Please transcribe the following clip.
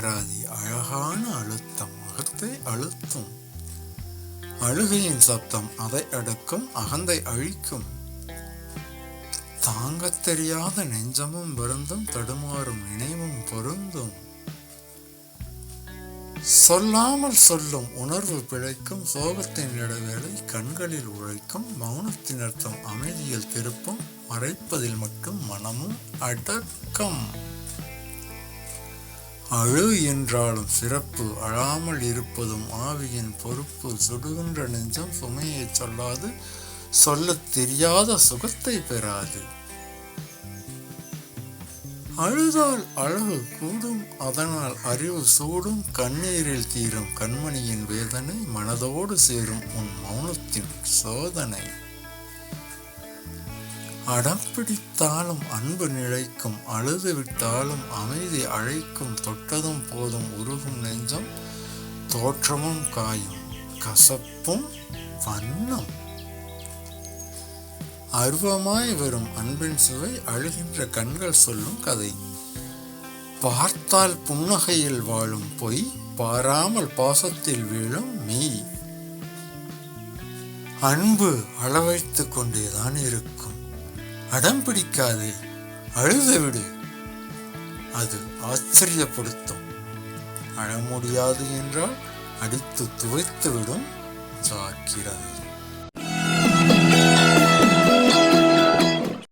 அழகான அழுத்தம் அகத்தை அழுத்தும். அழுகையின் சப்தம் அதை அடக்கும் அகந்தை அழிக்கும். தாங்கத் தெரியாத நெஞ்சமும் வருந்தும் தடுமாறும் நினைவும் பொருந்தும். சொல்லாமல் சொல்லும் உணர்வு பிழைக்கும் சோகத்தின் இடைவேளை கண்களில் உழைக்கும் மௌனத்தின் அர்த்தம் அமைதியில் திருப்பும் மறைப்பதில் மட்டும் மனமும் அடக்கம். அழு என்றாலும் சிறப்பு அழாமல் இருப்பதும் ஆவியின் பொறுப்பு. சுடுகின்ற நெஞ்சம் சுமையை சொல்லாது சொல்லத் தெரியாத சுகத்தை பெறாது. அழுதால் அழகு கூடும் அதனால் அறிவு சூடும் கண்ணீரில் தீரும் கண்மணியின் வேதனை மனதோடு சேரும் உன் மௌனத்தின் சோதனை. அடம் பிடித்தாலும் அன்பு நிலைக்கும் அழுது விட்டாலும் அமைதி அழைக்கும் தொட்டதும் போதும் உருகும் நெஞ்சம் தோற்றமும் காயும் கசப்பும் வண்ணம். அருவமாய் வரும் அன்பின் சுவை அழுகின்ற கண்கள் சொல்லும் கதை. பார்த்தால் புன்னகையில் வாழும் பொய் பாராமல் பாசத்தில் வீழும் மெய். அன்பு அளவைத்து கொண்டேதான் இருக்கும். அடம் பிடிக்காது. அழுத விடு. அது ஆச்சரியப்படுத்தும். அழ முடியாது என்றால் அடித்து துவைத்து விடும் ஜாக்கிரதை.